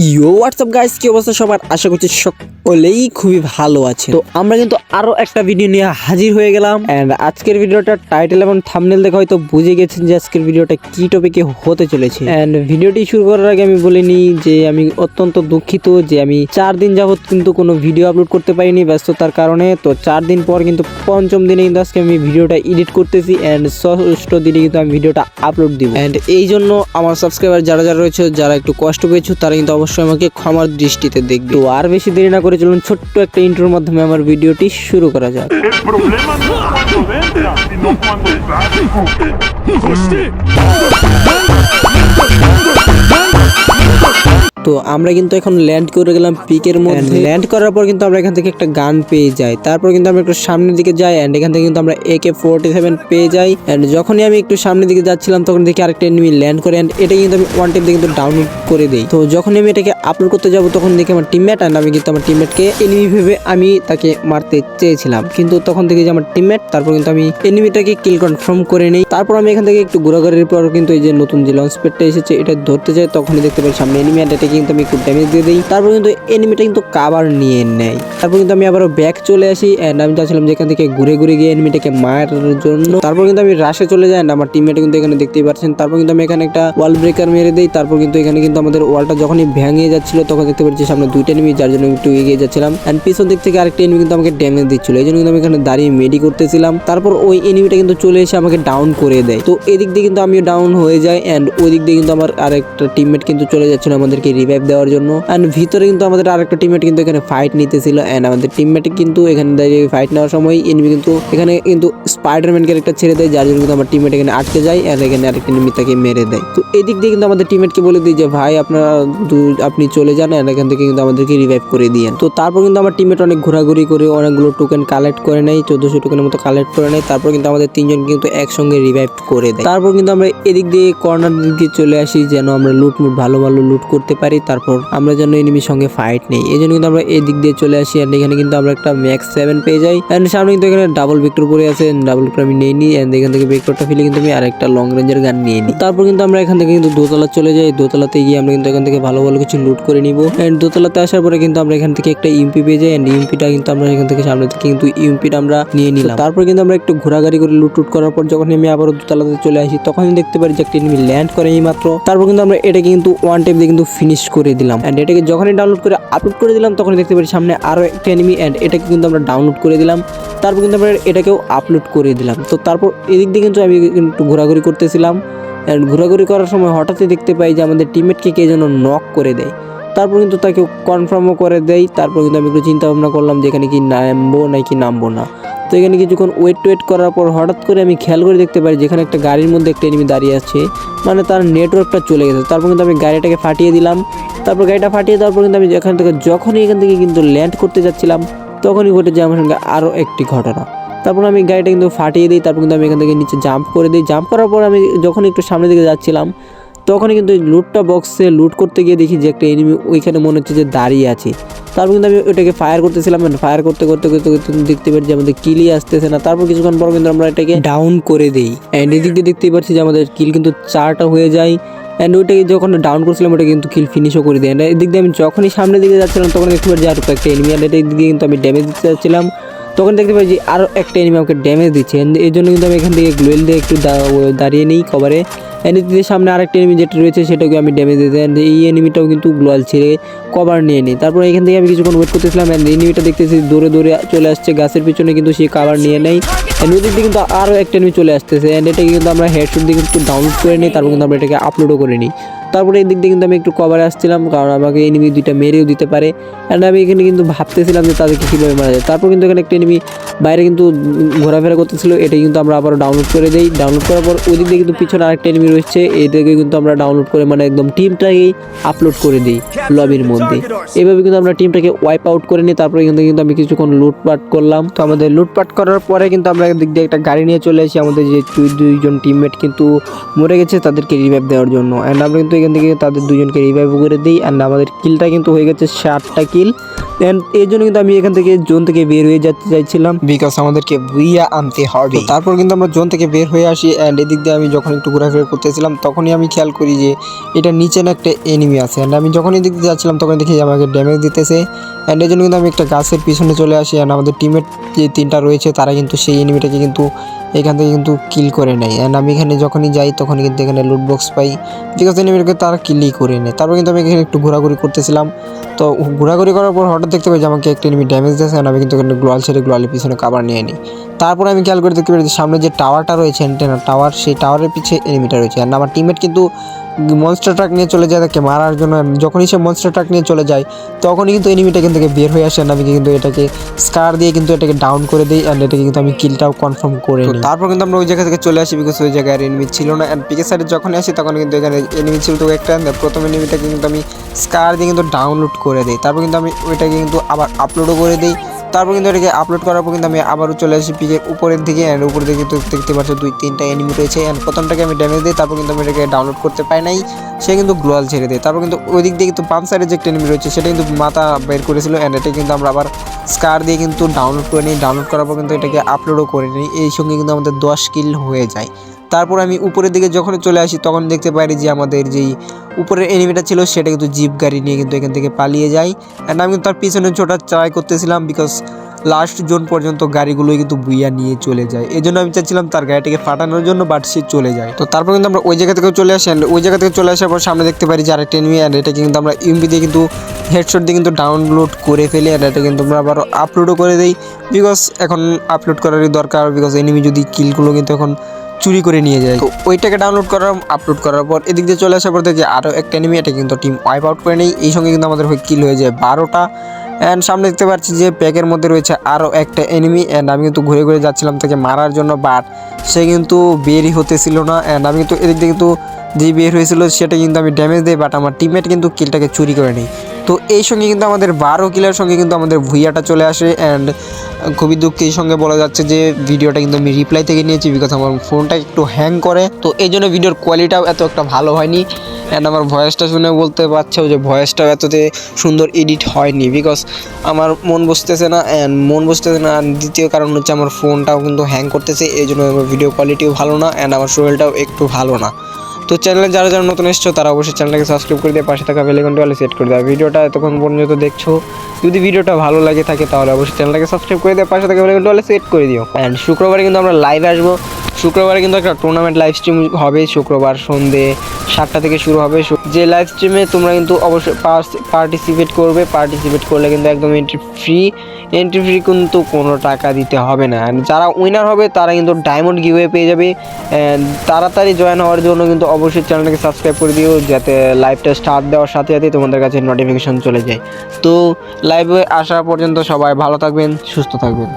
ইয়ো WhatsApp guys কি অবস্থা সবার? আশা করছি সকলেই খুবই ভালো আছে তো আমরা কিন্তু আরও একটা ভিডিও নিয়ে হাজির হয়ে গেলাম। এন্ড আজকের ভিডিওটা টাইটেল এবং থাম্বনেল দেখে হয়তো বুঝে গেছেন যে আজকের ভিডিওটা কি টপিকে হতে চলেছে। এন্ড ভিডিওটি শুরু করার আগে আমি বলে নিই যে আমি অত্যন্ত দুঃখিত যে আমি চার দিন যাবত কিন্তু কোনো ভিডিও আপলোড করতে পারিনি ব্যস্ততার কারণে। তো চার দিন পর কিন্তু পঞ্চম দিনে কিন্তু আজকে আমি ভিডিওটা এডিট করতেছি। এন্ড ষষ্ঠ দিনে কিন্তু আমি ভিডিওটা আপলোড দিব। এন্ড এই জন্য আমার সাবস্ক্রাইবার যারা যারা রয়েছে, যারা একটু কষ্ট পেয়েছ, তারা কিন্তু অবশ্যই আমাকে ক্ষমার দৃষ্টিতে দেখবে। তো আর বেশি দেরি না করে চলুন ছোট্ট একটা ইন্ট্রোর মাধ্যমে আমার ভিডিওটি শুরু করা যাক। তো আমরা কিন্তু এখন ল্যান্ড করে গেলাম পিকের মধ্যে। ল্যান্ড করার পর কিন্তু আমরা এখান থেকে একটা গান পেয়ে যাই। তারপর কিন্তু আমরা একটু সামনের দিকে যাই অ্যান্ড এখান থেকে কিন্তু আমরা একে ফোরটি সেভেন পেয়ে যাই। অ্যান্ড যখনই আমি একটু সামনের দিকে যাচ্ছিলাম তখন দেখি আরেকটা এনিমি ল্যান্ড করে অ্যান্ড এটা কিন্তু আমি ওয়ান টেপ দিয়ে কিন্তু ডাউনলোড করে দিই। তো যখন আমি এটাকে আপলোড করতে যাব তখন দেখি আমার টিমমেট অ্যান্ড আমি কিন্তু আমার টিমমেটকে এনিমি ভেবে আমি তাকে মারতে চেয়েছিলাম। কিন্তু তখন থেকে যে আমার টিমমেট তারপর কিন্তু আমি এনিমিটাকে কিল কনফার্ম করে নিই। তারপর আমি এখান থেকে একটু ঘোরাঘুরির পর কিন্তু এই যে নতুন যে লঞ্চ প্যাডটা এসেছে এটা ধরতে যাই তখনই দেখতে পাই সামনে এনিমি এটাকে কিন্তু আমি একটু ড্যামেজ দিয়ে দিই। তারপর কিন্তু এনিমিটা কিন্তু কাবার নিয়ে নেয়। তারপর কিন্তু আমি আবারও ব্যাক চলে আসি অ্যান্ড আমি চাচ্ছিলাম যে এখান থেকে ঘুরে ঘুরে গিয়ে এনিমিটাকে মারার জন্য। তারপর কিন্তু আমি রাশে চলে যাই আমার টিমমেট কিন্তু এখানে দেখতেই পাচ্ছেন। তারপর কিন্তু আমি এখানে একটা ওয়াল ব্রেকার মেরে দিই। তারপর কিন্তু এখানে কিন্তু আমাদের ওয়ালটা যখনই ভেঙে যাচ্ছিল, তখন দেখতে পাচ্ছি সামনে দুইটা এনিমি যার জন্য একটু এগিয়ে যাচ্ছিলাম। অ্যান্ড পিছন দিক থেকে আরেকটা এনিমি কিন্তু আমাকে ড্যামেজ দিচ্ছিল। এই জন্য কিন্তু আমি এখানে দাঁড়িয়ে মেডি করতেছিলাম। তারপর ওই এনিমিটা কিন্তু চলে এসে আমাকে ডাউন করে দেয়। তো এদিক দিয়ে কিন্তু আমিও ডাউন হয়ে যাই অ্যান্ড ওই দিক দিয়ে কিন্তু আমার আরেকটা টিমমেট কিন্তু চলে যাচ্ছিল আমাদেরকে রিভাইভ দেওয়ার জন্য। এন্ড ভিতরে কিন্তু আমাদের আরেকটা টিমমেট কিন্তু এখানে ফাইট নিতেছিল। এন্ড আমাদের টিমমেট কিন্তু এখানে দাঁড়িয়ে ফাইট নেওয়ার সময় এনিমি কিন্তু এখানে কিন্তু স্পাইডারম্যান ক্যারেক্টার ছেড়ে দেয়, যার জন্য কিন্তু আমার টিমমেট এখানে আটকে যায় আর এখানে আরেকটা এনিমি তাকে মেরে দেয়। তো এদিক দিয়ে কিন্তু আমাদের টিমমেটকে বলে দিই যে, ভাই, আপনারা আপনি চলে যান আর এখান থেকে কিন্তু আমাদেরকে রিভাইভ করে দিয়েন তো তারপর কিন্তু আমার টিমমেট অনেক ঘোরাঘুরি করে অনেকগুলো টোকেন কালেক্ট করে নেয়, চোদ্দশো টোকেনের মতো কালেক্ট করে নেয়। তারপর কিন্তু আমাদের তিনজন কিন্তু একসঙ্গে রিভাইভ করে দেয়। তারপর কিন্তু আমরা এদিক দিয়ে কর্নার দিকে চলে আসি, যেন আমরা লুট মুট ভালো ভালো লুট করতে পারি। তারপর আমরা যেন এনিমির সঙ্গে ফাইট নেই। এই জন্য কিন্তু আমরা এদিক দিয়ে চলে আসি আর এখানে কিন্তু আমরা একটা ম্যাক্স সেভেন পেয়ে যাই। এন্ড সামনে কিন্তু এখানে ডাবল ভিক্টর পরে আছে ডাবল ভিক্টর আমি নিয়ে নিই এন্ড এখান থেকে ভিক্টরটা ফেলে কিন্তু আমি আরেকটা লং রেঞ্জের গান নিয়ে নিই। তারপর কিন্তু আমরা এখান থেকে কিন্তু দোতলা চলে যাই। দোতলাতে গিয়ে আমরা কিন্তু এখান থেকে ভালো ভালো কিছু লুট করে নিব। এন্ড দোতলাতে আসার পরে কিন্তু আমরা এখান থেকে একটা ইউপি পেয়ে যাই এন্ড ইউপিটা কিন্তু আমরা এখান থেকে সামনে থেকে কিন্তু ইউপিটা আমরা নিয়ে নিলাম। তারপর কিন্তু আমরা একটু ঘোরাঘুরি করে লুট টুট করার পর যখন আমি আবারও দোতলাতে চলে আসি তখন দেখতে পারি যে একটা এনিমি ল্যান্ড করে এই মাত্র তারপর কিন্তু আমরা এটা কিন্তু ওয়ান টাইপ দিয়ে কিন্তু ফিনিশ করে দিলাম। অ্যান্ড এটাকে যখনই ডাউনলোড করে আপলোড করে দিলাম তখন দেখতে পারি সামনে আরও একটা এনিমি অ্যান্ড এটাকে কিন্তু আমরা ডাউনলোড করে দিলাম। তারপর কিন্তু আমরা এটাকেও আপলোড করে দিলাম। তো তারপর এদিক দিয়ে কিন্তু আমি একটু ঘোরাঘুরি করতেছিলাম। অ্যান্ড ঘোরাঘুরি করার সময় হঠাৎই দেখতে পাই যে আমাদের টিমমেটকে কে যেন নক করে দেয়। তারপর কিন্তু তাকে কনফার্মও করে দেয়। তারপর কিন্তু আমি একটু চিন্তা ভাবনা করলাম যে এখানে কি নামবো নাকি নামবো না। তো এখানে কিছুক্ষণ ওয়েট টোয়েট করার পর হঠাৎ করে আমি খেয়াল করে দেখতে পারি যেখানে একটা গাড়ির মধ্যে একটা এনিমি দাঁড়িয়ে আছে। মানে তার নেটওয়ার্কটা চলে গেছে। তারপর কিন্তু আমি গাড়িটাকে ফাটিয়ে দিলাম। তারপর গাড়িটা ফাটিয়ে দেওয়ার পর কিন্তু আমি এখান থেকে যখনই এখান থেকে কিন্তু ল্যান্ড করতে যাচ্ছিলাম, তখনই ঘটেছে আমার সঙ্গে আরও একটি ঘটনা। তারপর আমি গাড়িটা কিন্তু ফাটিয়ে দিই। তারপর কিন্তু আমি এখান থেকে নিচে জাম্প করে দিই। জাম্প করার পর আমি যখন একটু সামনের দিকে যাচ্ছিলাম তখনই কিন্তু লুটটা বক্সে লুট করতে গিয়ে দেখি যে একটা এনিমি ওইখানে মনে হচ্ছে যে দাঁড়িয়ে আছে। তারপর কিন্তু আমি ওটাকে ফায়ার করতেছিলাম ফায়ার করতে করতে করতে করতে দেখতে পাচ্ছি যে আমাদের কিলই আসতেছে না। তারপর কিছুক্ষণ পর কিন্তু আমরা এটাকে ডাউন করে দিই। অ্যান্ড এদিক দিয়ে দেখতেই পাচ্ছি যে আমাদের কিল কিন্তু চারটা হয়ে যায়। অ্যান্ড ওইটাকে যখন ডাউন করছিলাম ওটা কিন্তু কিল ফিনিশও করে দিই অ্যান্ড এদিক দিয়ে আমি যখনই সামনের দিকে যাচ্ছিলাম তখন দেখতে পাচ্ছি আর একটা এনিমি অ্যান্ড এটার দিকে কিন্তু আমি ড্যামেজ দিতে যাচ্ছিলাম। তখন দেখতে পাই যে আরও একটা এনিমি আমাকে ড্যামেজ দিচ্ছে। এর জন্য কিন্তু আমি এখান থেকে গ্লোয়েল দিয়ে একটু দাঁড়িয়ে নিই কভারে এন্ড এদিকে সামনে আরেকটা এনিমি যেটা রয়েছে সেটাকে আমি ড্যামেজ দিতে এই এনিমিটাও কিন্তু গ্লোয়াল ছেড়ে কভার নিয়ে নিই। তারপর এখান থেকে আমি কিছুক্ষণ ওয়েট করতেছিলাম অ্যান্ড এনিমিটা দেখতেছি দৌড়ে দৌড়ে চলে আসছে গাছের পিছনে, কিন্তু সে কভার নিয়ে নেয় অ্যান্ড ওদিক দিয়ে কিন্তু আরও একটা এনিমি চলে আসতেছে। অ্যান্ড এটাকে কিন্তু আমরা হেডশট দিয়ে কিন্তু ডাউনলোড করে নিই, তারপর কিন্তু আমরা এটাকে আপলোডও করে নিই। তারপরে এই দিক দিয়ে কিন্তু আমি একটু কভারে আসছিলাম, কারণ আমাকে এনিমি দুইটা মেরেও দিতে পারে। অ্যান্ড আমি এখানে কিন্তু ভাবতেছিলাম যে তাদেরকে কীভাবে মারা যায়। তারপর কিন্তু এখানে একটা এনিমি বাইরে কিন্তু ঘোরাফেরা করতেছিল এটা কিন্তু আমরা আবার ডাউনলোড করে দিই। ডাউনলোড করার পর ওই দিক দিয়ে কিন্তু পিছনে আরেকটা এনিমি রয়েছে এটাকে কিন্তু আমরা ডাউনলোড করে মানে একদম টিমটাকেই আপলোড করে দিই লবির মধ্যে। এভাবে কিন্তু আমরা টিমটাকে ওয়াইপ আউট করে নিই, তারপরে কিন্তু কিন্তু আমি কিছুক্ষণ লুটপাট করলাম। তো আমাদের লুটপাট করার পরে কিন্তু আমরা দিক দিয়ে একটা গাড়ি নিয়ে চলে এসেছি আমাদের যে দুই- দুইজন টিমমেট কিন্তু মরে গেছে, তাদেরকে রিভাইভ দেওয়ার জন্য। অ্যান্ড আমরা কিন্তু এখান থেকে তাদের দুজনকে রিভাইভ করে দিই। অ্যান্ড আমাদের কিলটা কিন্তু হয়ে গেছে ষাটটা কিল অ্যান্ড এই জন্য কিন্তু আমি এখান থেকে জোন থেকে বের হয়ে যেতে চাইছিলাম। বিকজ আমাদেরকে বুইয়া আনতে হবে। তারপর কিন্তু আমরা জোন থেকে বের হয়ে আসি। অ্যান্ড এদিক দিয়ে আমি যখন একটু ঘোরাফেরা করতেছিলাম তখনই আমি খেয়াল করি যে এটা নিচে না একটা এনিমি আছে। অ্যান্ড আমি যখন এদিক দিয়ে যাচ্ছিলাম তখন দেখি আমাকে ড্যামেজ দিতেছে। অ্যান্ড এই জন্য কিন্তু আমি একটা গাছের পিছনে চলে আসি। অ্যান্ড আমাদের টিমের যে তিনটা রয়েছে তারা কিন্তু সেই এনিমিটাকে কিন্তু এখান থেকে কিন্তু কিল করে নেয়। অ্যান্ড আমি এখানে যখনই যাই তখন কিন্তু এখানে লুট বক্স পাই। বিকজ কিন্তু তারা কিলই করে নেয়। তারপর কিন্তু আমি এখানে একটু ঘোরাঘুরি করতেছিলাম। তো ঘোরাঘুরি করার পর হঠাৎ দেখতে পাই যে আমাকে একটা এনিমি ড্যামেজ দিয়েছে। আমি কিন্তু এখানে গ্লোয়াল ছেড়ে গ্লোয়ালের পিছনে কাবার নিয়ে নিই। তারপর আমি খেয়াল করে দেখতে পাই যে সামনে যে টাওয়ারটা রয়েছে অ্যান্টেনা টাওয়ার সেই টাওয়ারের পিছিয়ে এনিমিটা রয়েছে। অ্যান্ড আমার টিমমেট কিন্তু মনস্টার ট্রাক নিয়ে চলে যায় তাকে মারার জন্য। যখনই সে মনস্টার ট্রাক নিয়ে চলে যায় তখনই কিন্তু এনিমিটা কিন্তু থেকে বের হয়ে আসে আমি কিন্তু এটাকে স্কার দিয়ে কিন্তু এটাকে ডাউন করে দিই অ্যান্ড এটাকে কিন্তু আমি কিলটাও কনফার্ম করে নিই। তারপর কিন্তু আমরা ওই জায়গা থেকে চলে আসি বিকজ ওই জায়গায় আর এনিমি ছিল না। অ্যান্ড পিকে সাইডে যখন আসি তখন কিন্তু এখানে এনিমি ছিল তো একটা প্রথম এনিমিটাকে কিন্তু আমি স্কার দিয়ে কিন্তু ডাউনলোড করে দিই। তারপর কিন্তু আমি ওইটাকে কিন্তু আবার আপলোডও করে দিই। তারপর কিন্তু এটাকে আপলোড করার পর কিন্তু আমি আবারও চলে আসি পিকের উপরের দিকে অ্যান্ড উপরের দিকে কিন্তু দেখতে পাচ্ছ দুই, তিনটা এনিমি রয়েছে অ্যান্ড প্রথমটাকে আমি ড্যামেজ দিই, তারপর কিন্তু আমি এটাকে ডাউনলোড করতে পাই নাই, সে কিন্তু গ্লোয়াল ছেড়ে দেয়। তারপর কিন্তু ওই দিক দিয়ে কিন্তু পাম্প সাইডে যে একটা এনিমি রয়েছে, সেটা কিন্তু মাথা বের করেছিল অ্যান্ড এটা কিন্তু আমরা আবার স্কার দিয়ে কিন্তু ডাউনলোড করে নিই। ডাউনলোড করার পর কিন্তু এটাকে আপলোডও করে নিই। এই সঙ্গে কিন্তু আমাদের দশ কিল হয়ে যায়। তারপর আমি উপরের দিকে যখন চলে আসি, তখন দেখতে পারি যে আমাদের যেই উপরের এনিমিটা ছিল, সেটা কিন্তু জিপ গাড়ি নিয়ে কিন্তু এখান থেকে পালিয়ে যায়। অ্যান্ড আমি কিন্তু তার পিছনে ছোটা ট্রাই করতেছিলাম বিকজ লাস্ট জোন পর্যন্ত গাড়িগুলোই কিন্তু বুইয়া নিয়ে চলে যায়। এই জন্য আমি চাচ্ছিলাম তার গাড়িটাকে ফাটানোর জন্য বাট সে চলে যায়। তো তারপর কিন্তু আমরা ওই জায়গা থেকে চলে আসি ওই জায়গা থেকে চলে আসার পর সামনে দেখতে পারি যে আরেকটা এনিমি অ্যান্ড এটা কিন্তু আমরা ইউএমপি দিয়ে কিন্তু হেডশট দিয়ে কিন্তু ডাউনলোড করে ফেলি অ্যান্ড এটা কিন্তু আমরা আবার আপলোডও করে দিই। বিকজ এখন আপলোড করারই দরকার বিকজ এনিমি যদি কিলগুলো কিন্তু এখন চুরি করে নিয়ে যায়। তো ওইটাকে ডাউনলোড করার আপলোড করার পর এদিক দিয়ে চলে আসার পর দেখি আরও একটা এনিমি এটা কিন্তু টিম ওয়াইপ আউট করে নেই। এই সঙ্গে কিন্তু আমাদের কিল হয়ে যায় বারোটা। অ্যান্ড সামনে দেখতে পাচ্ছি যে প্যাকের মধ্যে রয়েছে আরও একটা এনিমি অ্যান্ড আমি কিন্তু ঘুরে ঘুরে যাচ্ছিলাম তাকে মারার জন্য বাট সে কিন্তু বেরই হতেছিল না। অ্যান্ড আমি কিন্তু এদিক দিয়ে কিন্তু যে বের হয়েছিল সেটা কিন্তু আমি ড্যামেজ দিই বাট আমার টিমমেট কিন্তু কিলটাকে চুরি করে নেই। তো এই সঙ্গে কিন্তু আমাদের বারো কিলের সঙ্গে কিন্তু আমাদের ভুইয়াটা চলে আসে অ্যান্ড খুবই দুঃখের সঙ্গে বলা যাচ্ছে যে ভিডিওটা কিন্তু আমি রিপ্লাই থেকে নিয়েছি বিকজ আমার ফোনটা একটু হ্যাং করে। তো এই জন্য ভিডিওর কোয়ালিটিটাও এত একটা ভালো হয়নি অ্যান্ড আমার ভয়েসটা শুনে বলতে পারছ যে ভয়েসটাও এততে সুন্দর এডিট হয়নি বিকজ আমার মন বসতেছে না অ্যান্ড মন বসতেছে না। দ্বিতীয় কারণ হচ্ছে আমার ফোনটাও কিন্তু হ্যাং করতেছে, এই জন্য আমার ভিডিও কোয়ালিটিও ভালো না অ্যান্ড আমার শরীরটাও একটু ভালো না। তো চ্যানেলে যারা যারা নতুন এসছো, তারা অবশ্যই চ্যানেলকে সাবস্ক্রাইব করে দিয়ে পাশে থাকা বেলাইকনটি অলে সেট করে দেয় ভিডিওটা এতক্ষণ পর্যন্ত দেখছ, যদি ভিডিওটা ভালো লাগে থাকে, তাহলে অবশ্যই চ্যানেলটাকে সাবস্ক্রাইব করে দিয়ে পাশে থাকা বেলাইকনটি অলে সেট করে দিও। অ্যান্ড শুক্রবারে কিন্তু আমরা লাইভ আসব। শুক্রবারে কিন্তু একটা টুর্নামেন্ট লাইভ স্ট্রিম হবে, শুক্রবার সন্ধে সাতটা থেকে শুরু হবে। যে লাইভ স্ট্রিমে তোমরা কিন্তু অবশ্যই পার্টিসিপেট করবে পার্টিসিপেট করলে কিন্তু একদম এন্ট্রি ফ্রি এন্ট্রি ফ্রি কিন্তু কোনো টাকা দিতে হবে না। যারা উইনার হবে, তারা কিন্তু ডায়মন্ড গিভওয়ে পেয়ে যাবে। তাড়াতাড়ি জয়েন হওয়ার জন্য কিন্তু অবশ্যই চ্যানেলটাকে সাবস্ক্রাইব করে দিও, যাতে লাইভটা স্টার্ট দেওয়ার সাথে সাথে তোমাদের কাছে নোটিফিকেশন চলে যায়। তো লাইভে আসা পর্যন্ত সবাই ভালো থাকবেন, সুস্থ থাকবেন।